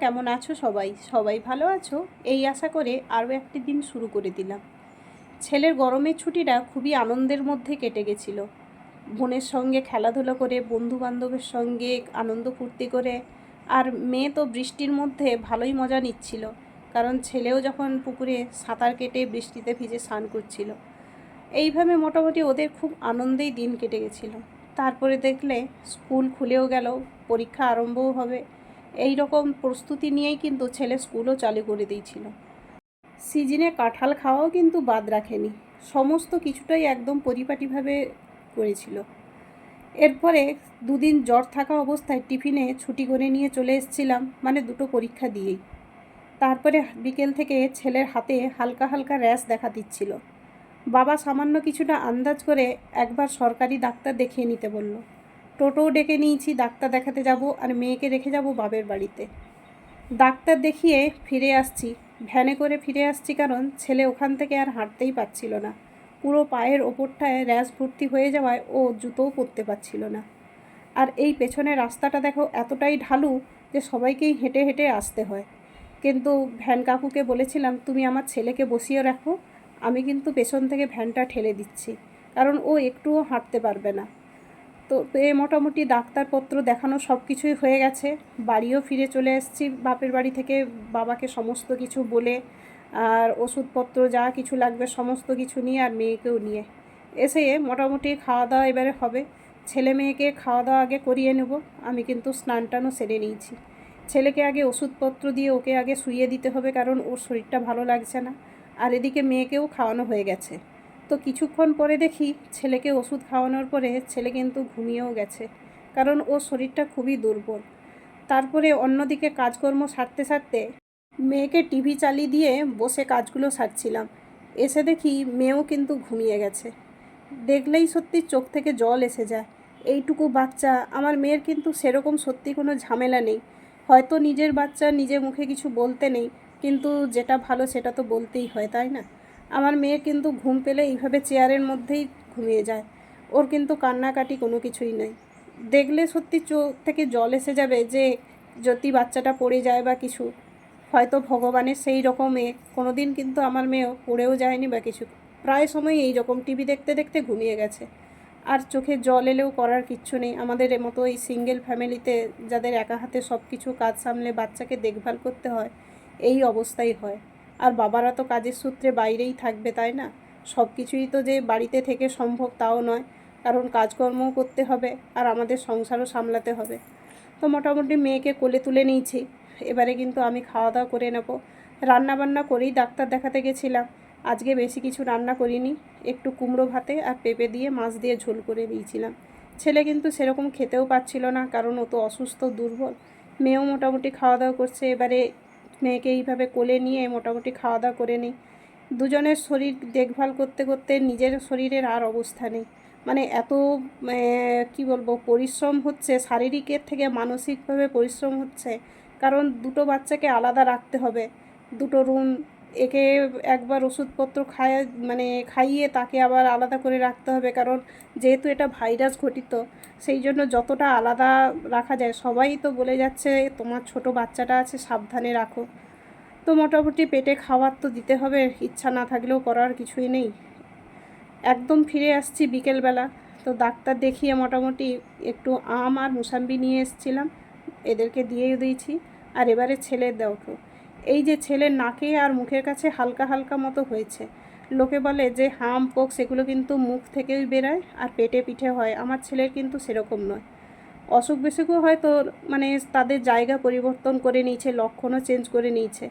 কেমন আছো সবাই? সবাই ভালো আছো? এই আশা করে আরও একটি দিন শুরু করে দিলাম। ছেলের গরমের ছুটিটা খুবই আনন্দের মধ্যে কেটে গেছিল। বোনের সঙ্গে খেলাধুলা করে বন্ধু বান্ধবের সঙ্গে আনন্দ ফুর্তি করে, আর মেয়ে তো বৃষ্টির মধ্যে ভালোই মজা নিচ্ছিল, কারণ ছেলেও যখন পুকুরে সাঁতার কেটে বৃষ্টিতে ভিজে স্নান করছিল। এইভাবে মোটামুটি ওদের খুব আনন্দেই দিন কেটে গেছিল। তারপরে দেখলে স্কুল খুলেও গেল, পরীক্ষা আরম্ভও হবে এই রকম প্রস্তুতি নিয়েই কিন্তু ছেলে স্কুলও চালু করে দিয়েছিল। সিজনে কাঁঠাল খাওয়াও কিন্তু বাদ রাখেনি। সমস্ত কিছুটাই একদম পরিপাটিভাবে করেছিল। এরপরে দুদিন জ্বর থাকা অবস্থায় টিফিনে ছুটি করে নিয়ে চলে এসেছিলাম মানে দুটো পরীক্ষা দিয়েই। তারপরে বিকেল থেকে ছেলের হাতে হালকা হালকা র্যাশ দেখা দিচ্ছিল। বাবা সামান্য কিছুটা আন্দাজ করে একবার সরকারি ডাক্তার দেখিয়ে নিতে বলল। টোটোও ডেকে নিয়েছি, ডাক্তার দেখাতে যাব আর মেয়েকে রেখে যাব বাবের বাড়িতে। ডাক্তার দেখিয়ে ফিরে আসছি। ভ্যানে করে ফিরে আসছি কারণ ছেলে ওখান থেকে আর হাঁটতেই পারছিল না। পুরো পায়ের ওপরটায় র্যাশ ভর্তি হয়ে যাওয়ায় ও জুতোও পরতে পারছিল না। আর এই পেছনের রাস্তাটা দেখো এতটাই ঢালু যে সবাইকেই হেঁটে হেঁটে আসতে হয়। কিন্তু ভ্যান কাকুকে বলেছিলাম, তুমি আমার ছেলেকে বসিয়ে রাখো, আমি কিন্তু পেছন থেকে ভ্যানটা ঠেলে দিচ্ছি। কারণ ও একটুও হাঁটতে পারবে না। তো এ মোটামুটি ডাক্তারপত্র দেখানো সব কিছুই হয়ে গেছে। বাড়িও ফিরে চলে এসেছি বাপের বাড়ি থেকে, বাবাকে সমস্ত কিছু বলে, আর ওষুধপত্র যা কিছু লাগবে সমস্ত কিছু নিয়ে আর মেয়েকেও নিয়ে। এসে মোটামুটি খাওয়া দাওয়া এবারে হবে। ছেলে মেয়েকে খাওয়া দাওয়া আগে করিয়ে নেব। আমি কিন্তু স্নান টানও সেরে নিয়েছি। ছেলেকে আগে ওষুধপত্র দিয়ে ওকে আগে শুইয়ে দিতে হবে কারণ ওর শরীরটা ভালো লাগছে না। আর এদিকে মেয়েকেও খাওয়ানো হয়ে গেছে। তো কিছুক্ষণ পরে দেখি ছেলেকে ওষুধ খাওয়ানোর পরে ছেলে কিন্তু ঘুমিয়েও গেছে, কারণ ওর শরীরটা খুবই দুর্বল। তারপরে অন্যদিকে কাজকর্ম সারতে সারতে মেয়েকে টিভি চালিয়ে দিয়ে বসে কাজগুলো সারছিলাম। এসে দেখি মেয়েও কিন্তু ঘুমিয়ে গেছে। দেখলেই সত্যি চোখ থেকে জল এসে যায়। এইটুকু বাচ্চা, আমার মেয়ের কিন্তু সেরকম সত্যি কোনো ঝামেলা নেই। হয়তো নিজের বাচ্চা নিজের মুখে কিছু বলতে নেই, কিন্তু যেটা ভালো সেটা তো বলতেই হয়, তাই না? আমার মেয়ে কিন্তু ঘুম পেলে এইভাবে চেয়ারের মধ্যেই ঘুমিয়ে যায়। ওর কিন্তু কান্নাকাটি কোনো কিছুই নেই। দেখলে সত্যি চোখ থেকে জল এসে যাবে যে যদি বাচ্চাটা পড়ে যায় বা কিছু, হয়তো ভগবানের সেই রকমে কোনো দিন কিন্তু আমার মেয়েও পড়েও যায়নি বা কিছু। প্রায় সময় এই রকম টিভি দেখতে দেখতে ঘুমিয়ে গেছে। আর চোখে জল এলেও করার কিচ্ছু নেই। আমাদের মতো এই সিঙ্গেল ফ্যামিলিতে যাদের একা হাতে সব কিছু কাজ সামলে বাচ্চাকে দেখভাল করতে হয়, এই অবস্থাই হয়। আর বাবারা তো কাজের সূত্রে বাইরেই থাকবে, তাই না? সব কিছুই তো যে বাড়িতে থেকে সম্ভব তাও নয়। কারণ কাজকর্মও করতে হবে আর আমাদের সংসারও সামলাতে হবে। তো মোটামুটি মেয়েকে কোলে তুলে নিয়েছি। এবারে কিন্তু আমি খাওয়া দাওয়া করে নেব। রান্নাবান্না করেই ডাক্তার দেখাতে গেছিলাম। আজকে বেশি কিছু রান্না করিনি। একটু কুমড়ো ভাতে আর পেঁপে দিয়ে মাছ দিয়ে ঝোল করে দিয়েছিলাম। ছেলে কিন্তু সেরকম খেতেও পাচ্ছিল না, কারণ ও তো অসুস্থ, দুর্বল। মেয়েও মোটামুটি খাওয়া দাওয়া করছে। এবারে মেয়েকে এইভাবে কোলে নিয়ে মোটামুটি খাওয়া দাওয়া করে নিই। দুজনের শরীর দেখভাল করতে করতে নিজের শরীরের আর অবস্থা নেই। মানে এত কি বলব, পরিশ্রম হচ্ছে শারীরিকের থেকে মানসিকভাবে পরিশ্রম হচ্ছে। কারণ দুটো বাচ্চাকে আলাদা রাখতে হবে। দুটো রুম একে একবার ওষুধপত্র খায় মানে খাইয়ে তাকে আবার আলাদা করে রাখতে হবে। কারণ যেহেতু এটা ভাইরাস ঘটিত, সেই জন্য যতটা আলাদা রাখা যায়, সবাই তো বলে যাচ্ছে, তোমার ছোট বাচ্চাটা আছে, সাবধানে রাখো। তো মোটামুটি পেটে খাবার তো দিতে হবে, ইচ্ছা না থাকলেও করার কিছুই নেই। একদম ফিরে আসছি বিকেলবেলা, তো ডাক্তার দেখিয়ে মোটামুটি একটু আম আর মুসাম্বি নিয়ে এসেছিলাম, এদেরকে দিয়েই দিয়েছি, আর এবারে ছেলের দেখো এই যে ছেলের নাকে আর মুখের কাছে হালকা হালকা মতো হয়েছে। লোকে বলে যে হাম, পোক, সেগুলো কিন্তু মুখ থেকেই বেরোয় আর পেটে পিঠে হয়। আমার ছেলের কিন্তু সেরকম নয়। অসুখ বিসুখও হয়তো মানে তাদের জায়গা পরিবর্তন করে নিয়েছে, লক্ষণও চেঞ্জ করে নিয়েছে।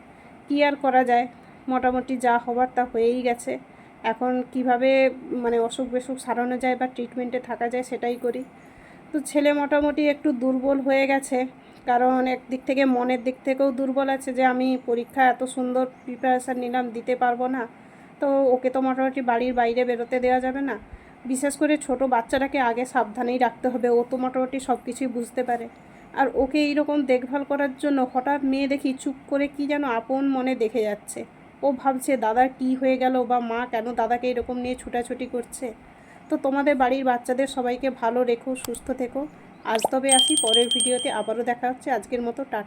কী আর করা যায়? মোটামুটি যা হবার তা হয়েই গেছে। এখন কীভাবে মানে অসুখ বিসুখ সারানো যায় বা ট্রিটমেন্টে থাকা যায় সেটাই করি। তো ছেলে মোটামুটি একটু দুর্বল হয়ে গেছে। কারণ একদিক থেকে মনের দিক থেকেও দুর্বল আছে যে আমি পরীক্ষা এত সুন্দর প্রিপারেশান নিলাম, দিতে পারব না। তো ওকে তো মোটামুটি বাড়ির বাইরে বেরোতে দেওয়া যাবে না। বিশেষ করে ছোট বাচ্চাটাকে আগে সাবধানেই রাখতে হবে, ও তো মোটামুটি সব কিছুই বুঝতে পারে। আর ওকে এইরকম দেখভাল করার জন্য হঠাৎ মেয়ে দেখি চুপ করে কি যেন আপন মনে দেখে যাচ্ছে। ও ভাবছে দাদার কি হয়ে গেল বা মা কেন দাদাকে এরকম নিয়ে ছুটাছুটি করছে? তো তোমাদের বাড়ির বাচ্চাদের সবাইকে ভালো রেখো, সুস্থ থেকো। আজ তবে আসি পরের ভিডিওতে আবারও দেখা হচ্ছে। আজকের মতো টাটা।